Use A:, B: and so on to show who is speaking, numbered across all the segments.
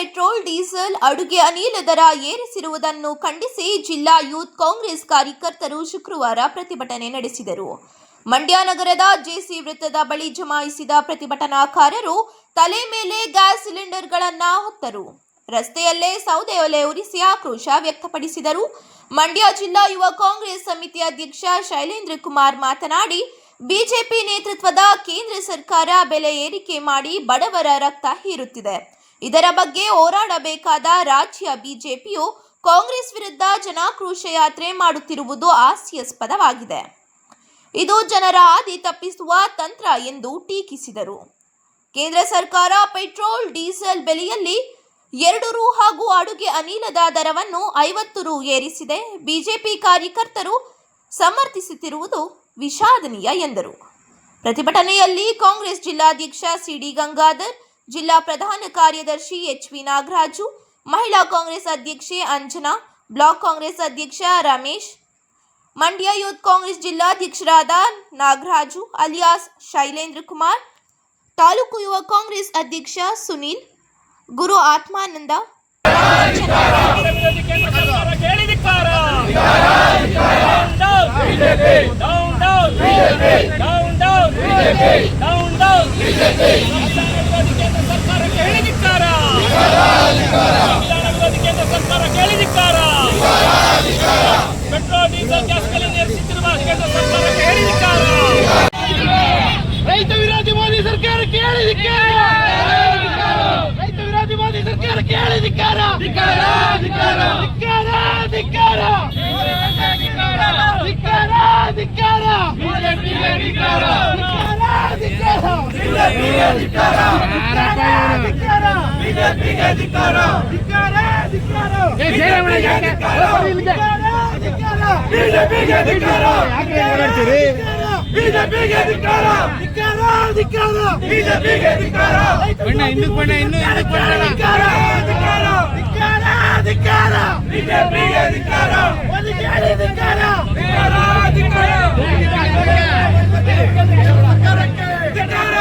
A: Petrol, diesel, ಅಡುಗೆ, ಅನಿಲ ದರ ಏರಿಸಿರುವುದನ್ನು ಖಂಡಿಸಿ ಜಿಲ್ಲಾ ಯೂತ್ ಕಾಂಗ್ರೆಸ್ ಕಾರ್ಯಕರ್ತರು ಶುಕ್ರವಾರ ಪ್ರತಿಭಟನೆ ನಡೆಸಿದರು. ಮಂಡ್ಯ ನಗರದ ಜೆಸಿ ವೃತ್ತದ ಬಳಿ ಜಮಾಯಿಸಿದ ಪ್ರತಿಭಟನಾಕಾರರು ತಲೆ ಮೇಲೆ ಗ್ಯಾಸ್ ಸಿಲಿಂಡರ್ಗಳನ್ನು ಹೊತ್ತರು. ರಸ್ತೆಯಲ್ಲೇ ಸೌದೆ ಒಲೆ ಉರಿಸಿ ಆಕ್ರೋಶ ವ್ಯಕ್ತಪಡಿಸಿದರು. ಮಂಡ್ಯ ಜಿಲ್ಲಾ ಯುವ ಕಾಂಗ್ರೆಸ್ ಸಮಿತಿ ಅಧ್ಯಕ್ಷ ಶೈಲೇಂದ್ರ ಕುಮಾರ್ ಮಾತನಾಡಿ, ಬಿಜೆಪಿ ನೇತೃತ್ವದ ಕೇಂದ್ರ ಸರ್ಕಾರ ಬೆಲೆ ಏರಿಕೆ ಮಾಡಿ ಬಡವರ ರಕ್ತ ಹೀರುತ್ತಿದೆ. ಇದರ ಬಗ್ಗೆ ಹೋರಾಡಬೇಕಾದ ರಾಜ್ಯ ಬಿಜೆಪಿಯು ಕಾಂಗ್ರೆಸ್ ವಿರುದ್ಧ ಜನಾಕ್ರೋಶ ಯಾತ್ರೆ ಮಾಡುತ್ತಿರುವುದು ಹಾಸ್ಯಾಸ್ಪದವಾಗಿದೆ. ಇದು ಜನರ ಹಾದಿ ತಪ್ಪಿಸುವ ತಂತ್ರ ಎಂದು ಟೀಕಿಸಿದರು. ಕೇಂದ್ರ ಸರ್ಕಾರ ಪೆಟ್ರೋಲ್, ಡೀಸೆಲ್ ಬೆಲೆಯಲ್ಲಿ ಎರಡು ರು ಹಾಗೂ ಅಡುಗೆ ಅನಿಲದ ದರವನ್ನು ಐವತ್ತು ರು ಏರಿಸಿದೆ. ಬಿಜೆಪಿ ಕಾರ್ಯಕರ್ತರು ಸಮರ್ಥಿಸುತ್ತಿರುವುದು ವಿಷಾದನೀಯ ಎಂದರು. ಪ್ರತಿಭಟನೆಯಲ್ಲಿ ಕಾಂಗ್ರೆಸ್ ಜಿಲ್ಲಾಧ್ಯಕ್ಷ ಸಿಡಿ ಗಂಗಾಧರ್ ಜಿಲ್ಲಾ ಪ್ರಧಾನ ಕಾರ್ಯದರ್ಶಿ ಎಚ್ ವಿ ನಾಗರಾಜು ಮಹಿಳಾ ಕಾಂಗ್ರೆಸ್ ಅಧ್ಯಕ್ಷೆ ಅಂಜನಾ ಬ್ಲಾಕ್ ಕಾಂಗ್ರೆಸ್ ಅಧ್ಯಕ್ಷ ರಮೇಶ್ ಮಂಡ್ಯ ಯೂತ್ ಕಾಂಗ್ರೆಸ್ ಜಿಲ್ಲಾಧ್ಯಕ್ಷರಾದ ನಾಗರಾಜು ಅಲಿಯಾಸ್ ಶೈಲೇಂದ್ರ ಕುಮಾರ್ ತಾಲೂಕು ಯುವ ಕಾಂಗ್ರೆಸ್ ಅಧ್ಯಕ್ಷ ಸುನೀಲ್ ಗುರು ಆತ್ಮಾನಂದ
B: ವಿರೋಧಿ ಕೇಂದ್ರ ಸರ್ಕಾರ ಕೇಳಿದಿಕ್ಕಾರ down down down down down down ವಿರೋಧಿ ಕೇಂದ್ರ ಸರ್ಕಾರ ಕೇಳಿದಿಕ್ಕಾರ ವಿರೋಧಿ ಕೇಂದ್ರ ಸರ್ಕಾರ ಕೇಳಿದಿಕ್ಕಾರ ಪೆಟ್ರೋಲ್ ಡೀಸೆಲ್ ಗ್ಯಾಸ್ ಬೆಲೆ ಏರಿಸುತ್ತಿರುವ ಕೇಂದ್ರ ಸರ್ಕಾರ ಕೇಳಿದಿಕ್ಕಾರ ರೈತ ವಿರೋಧಿ ಮೋದಿ ಸರ್ಕಾರ ಕೇಳಿದಿಕ್ಕಾರ ರೈತ ವಿರೋಧಿ ಮೋದಿ ಸರ್ಕಾರ ಕೇಳಿದಿಕ್ಕಾರ ಧಿಕ್ಕಾರ ಧಿಕ್ಕಾರ ಧಿಕ್ಕಾರ ಧಿಕ್ಕಾರ ಧಿಕ್ಕಾರ ಧಿಕ್ಕಾರ ಬಿಜೆಪಿಗೆ ಧಿಕ್ಕಾರ ಧಿಕ್ಕಾರ ಬಿಜೆಪಿಗೆ ಧಿಕ್ಕಾರ ಧಿಕ್ಕಾರ ಬಿಜೆಪಿಗೆ ಧಿಕ್ಕಾರ ಧಿಕ್ಕಾರ ಧಿಕ್ಕಾರ ಬಿಜೆಪಿಗೆ ಧಿಕ್ಕಾರ ಬಿಜೆಪಿಗೆ ಧಿಕ್ಕಾರ ಧಿಕ್ಕಾರ ಧಿಕ್ಕಾರ ಬಿಜೆಪಿಗೆ ಧಿಕ್ಕಾರ
C: ಬಣ್ಣ ಹಿಂದಕ್ಕೆ ಬಣ್ಣ ಇನ್ನು ಹಿಂದಕ್ಕೆ ಬಣ್ಣ
B: ಧಿಕ್ಕಾರ ಧಿಕ್ಕಾರ ಧಿಕ್ಕಾರ ಧಿಕ್ಕಾರ ಬಿಜೆಪಿಗೆ ಧಿಕ್ಕಾರ ಮೋದಿಗೆ ಧಿಕ್ಕಾರ ಧಿಕ್ಕಾರ ಧಿಕ್ಕಾರ ಸರ್ಕಾರಕ್ಕೆ ಧಿಕ್ಕಾರ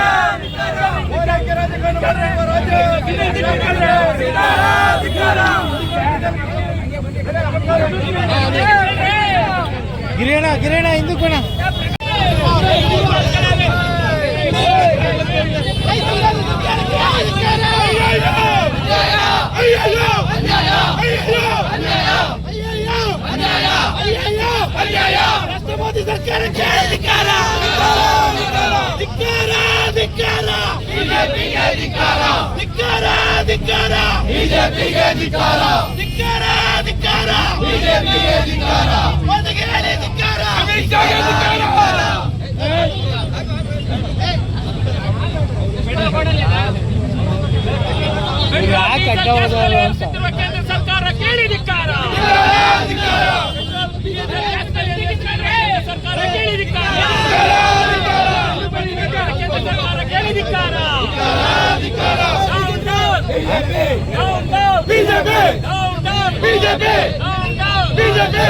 B: ಹೋರಾಟ ರಾಜಕಾರಣ ಮಾಡುವ ರಾಜ್ಯ ಧಿಕ್ಕಾರ ಧಿಕ್ಕಾರ
C: ಗಿರಿಯಣ್ಣ ಗಿರಿಯಣ್ಣ ಹಿಂದಕ್ಕೆ ಬಣ್ಣ
B: ಮೋದಿ ಸರ್ಕಾರ ಧಿಕ್ಕಾರ ಧಿಕ್ಕಾರ ಧಿಕ್ಕಾರ ಬಿಜೆಪಿಗೆ ಧಿಕ್ಕಾರ ಧಿಕ್ಕಾರ ಧಿಕ್ಕಾರ ಬಿಜೆಪಿಗೆ ಧಿಕ್ಕಾರ ಧಿಕ್ಕಾರ ಧಿಕ್ಕಾರ ಬಿಜೆಪಿಗೆ ಧಿಕ್ಕಾರ ಮೋದಿಗೆ ಹೇಳಿ ಧಿಕ್ಕಾರ ಅಮಿತ್ ಶಾಗೆ ಧಿಕ್ಕಾರ
C: ಸರ್ಕಾರ ಹೋಗೋದು ಅಂತ?
B: ಕೇಂದ್ರ ಸರ್ಕಾರ ಸರ್ಕಾರ ಕೇಂದ್ರ ಸರ್ಕಾರ ಕೇಳಿದಿಕ್ಕಾರ ಬಿಜೆಪಿ ಬಿಜೆಪಿ ಬಿಜೆಪಿ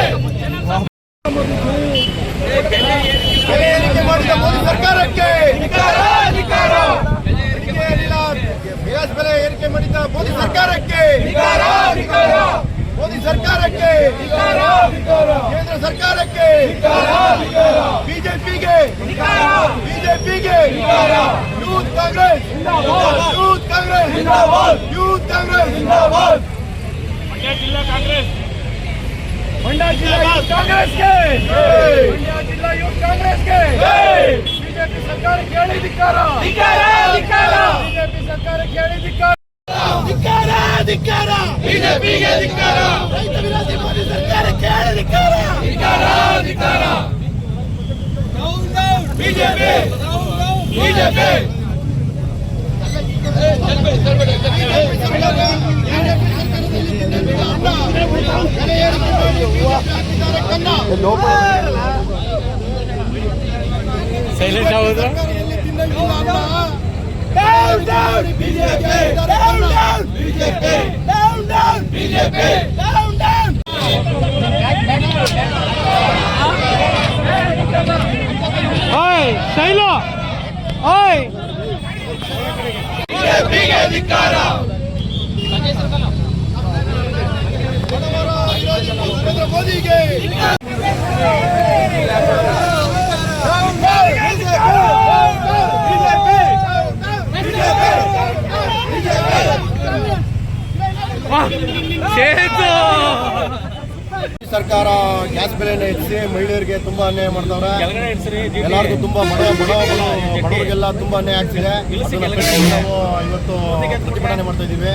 D: ಬೆಲೆ ಏರಿಕೆ ಮಾಡಿದ ಮೋದಿ ಸರ್ಕಾರಕ್ಕೆ ಬೆಲೆ ಏರಿಲ್ಲ, ಗ್ಯಾಸ್ ಬೆಲೆ ಏರಿಕೆ ಮಾಡಿದ ಮೋದಿ ಸರ್ಕಾರಕ್ಕೆ ಮೋದಿ ಸರ್ಕಾರಕ್ಕೆ ಕೇಂದ್ರ ಸರ್ಕಾರಕ್ಕೆ ಬಿಜೆಪಿಗೆ ಬಿಜೆಪಿಗೆ youth Congress youth Congress youth Congress
B: Mandya ಜಿಲ್ಲಾ ಕಾಂಗ್ರೆಸ್
D: ಮಂಡ್ಯ ಜಿಲ್ಲಾ ಯೂತ್ ಕಾಂಗ್ರೆಸ್ಗೆ ಮಂಡ್ಯ ಜಿಲ್ಲಾ ಯೂತ್ ಕಾಂಗ್ರೆಸ್ಗೆ ಬಿಜೆಪಿ ಸರ್ಕಾರ ಕೇಳಿದಿಕ್ಕಾರ ಬಿಜೆಪಿ ಸರ್ಕಾರ ಕೇಳಿದಿಕ್ಕಾರ
B: ಧಿಕ್ಕಾರ ಧಿಕ್ಕಾರ ಬಿಜೆಪಿಗೆ ಧಿಕ್ಕಾರ ರೈತ ವಿರೋಧಿ ಮೋದಿ ಸರ್ಕಾರ ಕೇಳಿ ಧಿಕ್ಕಾರ ಧಿಕ್ಕಾರ ಧಿಕ್ಕಾರ BJP BJP
C: silent
B: down, down, BJP, down, down, BJP, down, down, BJP, down,
C: down. Hey, शैलो
B: ओए बीजेपी
C: के
D: ಸರ್ಕಾರ ಗ್ಯಾಸ್ ಬೆಲೆನ ಹೆಚ್ಚಿಸಿ ಮಹಿಳೆಯರಿಗೆ ತುಂಬಾ ಅನ್ಯಾಯ ಮಾಡ್ತಾವ್ರೆ. ಎಲ್ಲರಿಗೂ ತುಂಬಾ ಬಡ ಬಡ ಬಡ- ಬಡವರಿಗೆಲ್ಲ ತುಂಬಾ ಅನ್ಯಾಯ ಆಗ್ತಿದೆ. ನಾವು. ಇವತ್ತು ಪ್ರತಿಭಟನೆ ಮಾಡ್ತಾ ಇದೀವಿ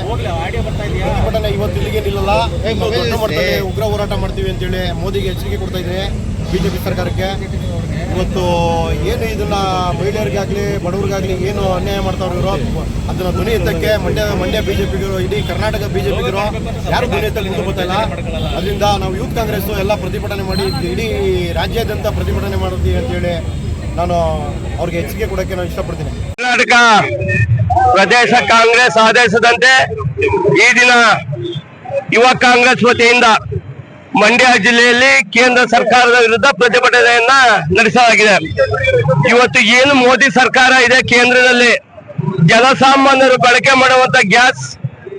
D: ಪ್ರತಿಭಟನೆ ಇವತ್ತು ಇಲ್ಲಿಗೆ ನಿಲ್ಲಲ್ಲ. ಉಗ್ರ ಹೋರಾಟ ಮಾಡ್ತೀವಿ ಅಂತೇಳಿ ಮೋದಿಗೆ ಎಚ್ಚರಿಕೆ ಕೊಡ್ತಾ ಇದ್ದೀನಿ ಪಿ ಸರ್ಕಾರಕ್ಕೆ. ಇವತ್ತು ಏನು ಇದನ್ನ ಮಹಿಳೆಯರಿಗಾಗಲಿ, ಬಡವರಿಗಾಗಲಿ ಏನು ಅನ್ಯಾಯ ಮಾಡ್ತಾವ್ರು ಇವರು ಅದನ್ನ ಧ್ವನಿ ಎತ್ತಕ್ಕೆ ಮಂಡ್ಯ ಮಂಡ್ಯ ಬಿಜೆಪಿಗರು, ಇಡೀ ಕರ್ನಾಟಕ ಬಿಜೆಪಿಗರು ಯಾರು ಧ್ವನಿ ಎತ್ತಕ್ಕೆ ಮುಂದೆ ಬರ್ತಾ ಅದರಿಂದ ನಾವು ಯೂತ್ ಕಾಂಗ್ರೆಸ್ ಎಲ್ಲ ಪ್ರತಿಭಟನೆ ಮಾಡಿ, ಇಡೀ ರಾಜ್ಯಾದ್ಯಂತ ಪ್ರತಿಭಟನೆ ಮಾಡ್ತೀವಿ ಅಂತೇಳಿ ನಾನು ಅವ್ರಿಗೆ ಹೆಚ್ಚಿಗೆ ಕೊಡೋಕ್ಕೆ ನಾನು ಇಷ್ಟಪಡ್ತೀನಿ.
E: ಕರ್ನಾಟಕ ಪ್ರದೇಶ ಕಾಂಗ್ರೆಸ್ ಆದೇಶದಂತೆ ಈ ದಿನ ಯುವ ಕಾಂಗ್ರೆಸ್ ವತಿಯಿಂದ ಮಂಡ್ಯ ಜಿಲ್ಲೆಯಲ್ಲಿ ಕೇಂದ್ರ ಸರ್ಕಾರದ ವಿರುದ್ಧ ಪ್ರತಿಭಟನೆಯನ್ನ ನಡೆಸಲಾಗಿದೆ. ಇವತ್ತು ಏನು ಮೋದಿ ಸರ್ಕಾರ ಇದೆ ಕೇಂದ್ರದಲ್ಲಿ? ಜನಸಾಮಾನ್ಯರು ಬಳಕೆ ಮಾಡುವಂತ ಗ್ಯಾಸ್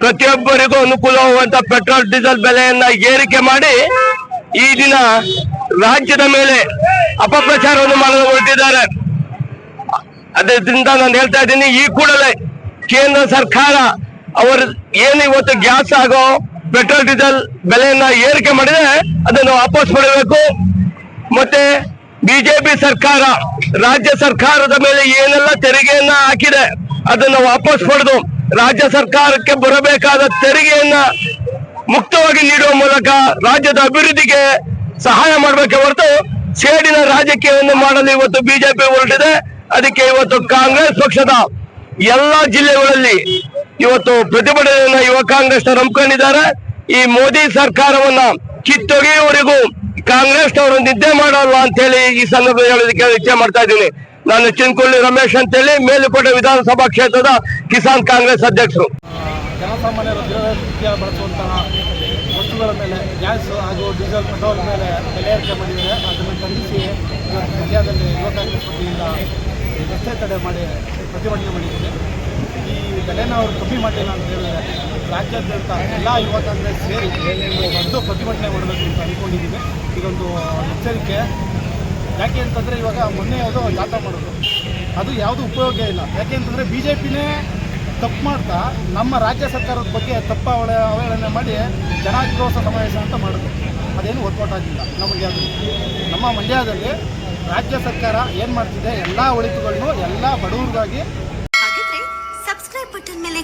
E: ಪ್ರತಿಯೊಬ್ಬರಿಗೂ ಅನುಕೂಲವಾಗುವಂತ ಪೆಟ್ರೋಲ್, ಡೀಸೆಲ್ ಬೆಲೆಯನ್ನ ಏರಿಕೆ ಮಾಡಿ ಈ ದಿನ ರಾಜ್ಯದ ಮೇಲೆ ಅಪಪ್ರಚಾರವನ್ನು ಮಾಡಲು ಹೊರಟಿದ್ದಾರೆ ಅದರಿಂದ ನಾನು ಹೇಳ್ತಾ ಇದ್ದೀನಿ, ಈ ಕೂಡಲೇ ಕೇಂದ್ರ ಸರ್ಕಾರ ಅವರು ಏನು ಇವತ್ತು ಗ್ಯಾಸ್ ಆಗೋ ಪೆಟ್ರೋಲ್, ಡೀಸೆಲ್ ಬೆಲೆಯನ್ನ ಏರಿಕೆ ಮಾಡಿದೆ ಅದನ್ನು ವಾಪಸ್ ಪಡೆಯಬೇಕು. ಮತ್ತೆ ಬಿಜೆಪಿ ಸರ್ಕಾರ, ರಾಜ್ಯ ಸರ್ಕಾರದ ಮೇಲೆ ಏನೆಲ್ಲ ತೆರಿಗೆಯನ್ನ ಹಾಕಿದೆ, ಅದನ್ನು ವಾಪಸ್ ಪಡೆದು ರಾಜ್ಯ ಸರ್ಕಾರಕ್ಕೆ ಬರಬೇಕಾದ ತೆರಿಗೆಯನ್ನ ಮುಕ್ತವಾಗಿ ನೀಡುವ ಮೂಲಕ ರಾಜ್ಯದ ಅಭಿವೃದ್ಧಿಗೆ ಸಹಾಯ ಮಾಡಬೇಕೆ ಹೊರತು ಸೇಡಿನ ರಾಜಕೀಯವನ್ನು ಮಾಡಲು ಇವತ್ತು ಬಿಜೆಪಿ ಹೊರಟಿದೆ. ಅದಕ್ಕೆ ಇವತ್ತು ಕಾಂಗ್ರೆಸ್ ಪಕ್ಷದ ಎಲ್ಲಾ ಜಿಲ್ಲೆಗಳಲ್ಲಿ ಇವತ್ತು ಪ್ರತಿಭಟನೆಯನ್ನ ಯುವ ಕಾಂಗ್ರೆಸ್ ನಂಬ್ಕೊಂಡಿದ್ದಾರೆ. ಈ ಮೋದಿ ಸರ್ಕಾರವನ್ನ ಕಿತ್ತೊಗೆಯುವವರೆಗೂ ಕಾಂಗ್ರೆಸ್ ಅವರು ನಿದ್ದೆ ಮಾಡಲ್ಲ ಅಂತ ಹೇಳಿ ಈ ಸಂದರ್ಭದಲ್ಲಿ ಹೇಳೋದಕ್ಕೆ ಇಚ್ಛೆ ಮಾಡ್ತಾ ಇದ್ದೀನಿ. ನಾನು ಚಿನ್ಕೊಳ್ಳಿ ರಮೇಶ್ ಅಂತೇಳಿ, ಮೇಲುಕೋಟೆ ವಿಧಾನಸಭಾ ಕ್ಷೇತ್ರದ ಕಿಸಾನ್ ಕಾಂಗ್ರೆಸ್ ಅಧ್ಯಕ್ಷರು.
F: ಜನಸಾಮಾನ್ಯರು ದಿನನಿತ್ಯ ಬಳಸುವಂತಹ ವಸ್ತುಗಳ ಮೇಲೆ, ಗ್ಯಾಸ್ ಹಾಗೂ ಡೀಸೆಲ್, ಪೆಟ್ರೋಲ್ ಮೇಲೆ ಬೆಲೆ ಏರಿಕೆ ಮಾಡಿದರೆ ಅದನ್ನು ಖಂಡಿಸಿ ಮಂಡ್ಯದಲ್ಲಿ ಯುವ ಕಾಂಗ್ರೆಸ್ ವತಿಯಿಂದ ರಸ್ತೆ ತಡೆ ಮಾಡಿ ಪ್ರತಿಭಟನೆ ಮಾಡಿದ್ದೀವಿ ಈ ಬೆಲೆನ ಅವರು ಕಮ್ಮಿ ಮಾಡಿಲ್ಲ ಅಂತ ಹೇಳಿದ್ರೆ ರಾಜ್ಯಾದ್ಯಂತ ಎಲ್ಲ ಯುವ ಕಾಂಗ್ರೆಸ್ ಸೇರಿ ಒಂದು ಪ್ರತಿಭಟನೆ ಮಾಡಬೇಕು ಅಂತ ಅಂದ್ಕೊಂಡಿದ್ದೀವಿ ಇದೊಂದು ಎಚ್ಚರಿಕೆ. ಯಾಕೆ ಅಂತಂದರೆ ಇವಾಗ ಮೊನ್ನೆ ಯಾವುದೋ ಜಾಥಾ ಮಾಡೋದು. ಅದು ಯಾವುದು ಉಪಯೋಗ ಇಲ್ಲ. ಯಾಕೆ ಅಂತಂದರೆ ಬಿ ಜೆ ಪಿನೇ ತಪ್ಪು ಮಾಡ್ತಾ ನಮ್ಮ ರಾಜ್ಯ ಸರ್ಕಾರದ ಬಗ್ಗೆ ತಪ್ಪ ಅವಳ ಅವಹೇಳನೆ ಮಾಡಿ ಜನಾಕ್ರೋಶ ಸಮಾವೇಶ ಅಂತ ಮಾಡೋದು ಅದೇನು ವರ್ಕೌಟ್ ಆಗಿಲ್ಲ ನಮಗೆ ಅದು. ನಮ್ಮ ಮಂಡ್ಯದಲ್ಲಿ ರಾಜ್ಯ ಸರ್ಕಾರ ಏನು ಮಾಡ್ತಿದೆ? ಎಲ್ಲ ಒಳಿತುಗಳನ್ನು ಎಲ್ಲ ಬಡವರಿಗಾಗಿ